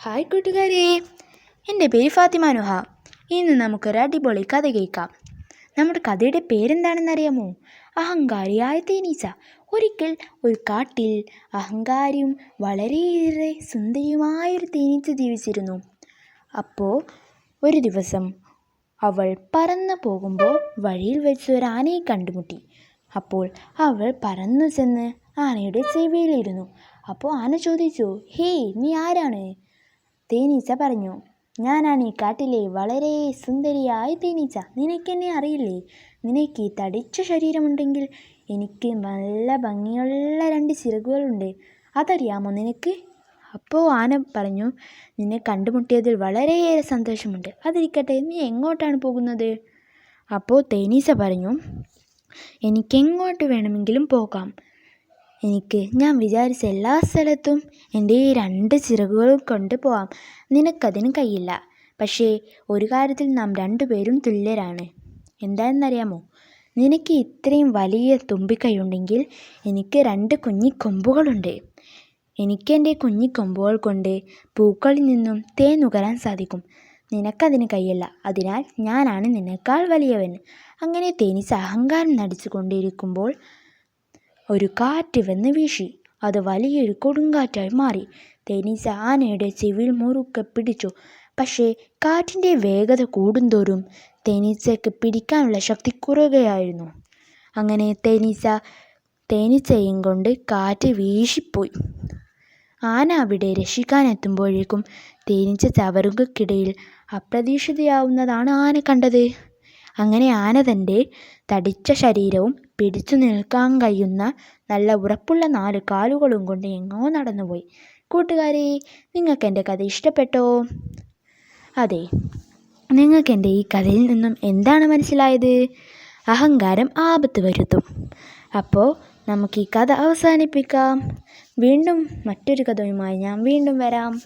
Hi കൂട്ടുകാരെ. എന്റെ പേര് ഫാത്തിമ നുഹ. ഇന്ന് നമുക്കൊരു അടിപൊളി കഥ കേൾക്കാം. നമ്മുടെ കഥയുടെ പേരെന്താണെന്നറിയാമോ? അഹങ്കാരിയായ തേനീച്ച ഒരിക്കൽ ഒരു കാട്ടിൽ അഹങ്കാരിയും വളരെയേറെ സുന്ദരിയുമായൊരു തേനീച്ച ജീവിച്ചിരുന്നു. അപ്പോൾ ഒരു ദിവസം അവൾ പറന്നു പോകുമ്പോൾ വഴിയിൽ വെച്ച് ഒരു ആനയെ കണ്ടുമുട്ടി. അപ്പോൾ അവൾ പറന്നു ചെന്ന് ആനയുടെ ചെവിയിലിരുന്നു. അപ്പോൾ ആന ചോദിച്ചു ഹേയ് നീ ആരാണ്? തേനീച്ച പറഞ്ഞു. ഞാനാണ് ഈ കാട്ടിലെ വളരെ സുന്ദരിയായ തേനീച്ച. നിനക്കെന്നെ അറിയില്ലേ? നിനക്ക് ഈ തടിച്ച ശരീരമുണ്ടെങ്കിൽ എനിക്ക് നല്ല ഭംഗിയുള്ള രണ്ട് ചിറകുകളുണ്ട്. അതറിയാമോ നിനക്ക്? അപ്പോൾ ആന പറഞ്ഞു നിന്നെ കണ്ടുമുട്ടിയതിൽ വളരെയേറെ സന്തോഷമുണ്ട്. അതിരിക്കട്ടെ നീ എങ്ങോട്ടാണ് പോകുന്നത്? അപ്പോൾ തേനീച്ച പറഞ്ഞു എനിക്കെങ്ങോട്ട് വേണമെങ്കിലും പോകാം. എനിക്ക് ഞാൻ വിചാരിച്ച എല്ലാ സ്ഥലത്തും എന്റെ ഈ രണ്ട് ചിറകുകളും കൊണ്ട് പോവാം. നിനക്കതിന് കഴിയില്ല പക്ഷേ ഒരു കാര്യത്തിൽ നാം രണ്ടുപേരും തുല്യരാണ്. എന്താണെന്നറിയാമോ? നിനക്ക് ഇത്രയും വലിയ തുമ്പിക്കൈയുണ്ടെങ്കിൽ എനിക്ക് രണ്ട് കുഞ്ഞിക്കൊമ്പുകളുണ്ട്. എനിക്ക് എന്റെ കുഞ്ഞിക്കൊമ്പുകൾ കൊണ്ട് പൂക്കളിൽ നിന്നും തേൻ നുകരാൻ സാധിക്കും. നിനക്കതിന് കഴിയില്ല അതിനാൽ ഞാനാണ് നിനക്കാൾ വലിയവൻ. അങ്ങനെ തേനീച്ച അഹങ്കാരം നടിച്ചു കൊണ്ടിരിക്കുമ്പോൾ ഒരു കാറ്റ് വന്ന് വീശി. അത് വലിയൊരു കൊടുങ്കാറ്റായി മാറി. തേനീച്ച ആനയുടെ ചെവിയിൽ മുറുക്കെ പിടിച്ചു. പക്ഷേ കാറ്റിന്റെ വേഗത കൂടുന്തോറും തേനീച്ചയ്ക്ക് പിടിക്കാനുള്ള ശക്തി കുറയുകയായിരുന്നു. അങ്ങനെ തേനീച്ച തേനീച്ചയും കൊണ്ട് കാറ്റ് വീശിപ്പോയി. ആന അവിടെ രക്ഷിക്കാനെത്തുമ്പോഴേക്കും തേനീച്ച ചവറുകൾക്കിടയിൽ അപ്രതീക്ഷിതയാവുന്നതാണ് ആന കണ്ടത്. അങ്ങനെ ആന തന്റെ തടിച്ച ശരീരവും പിടിച്ചു നിൽക്കാൻ കഴിയുന്ന നല്ല ഉറപ്പുള്ള നാല് കാലുകളും കൊണ്ട് എങ്ങോ നടന്നുപോയി. കൂട്ടുകാരെ നിങ്ങൾക്ക് എന്റെ കഥ ഇഷ്ടപ്പെട്ടോ? അതെ നിങ്ങൾക്ക് എന്റെ ഈ കഥയിൽ നിന്നും എന്താണ് മനസ്സിലായത്? അഹങ്കാരം ആപത്ത് വരുത്തും. അപ്പോൾ നമുക്ക് ഈ കഥ അവസാനിപ്പിക്കാം. വീണ്ടും മറ്റൊരു കഥയുമായി ഞാൻ വീണ്ടും വരാം.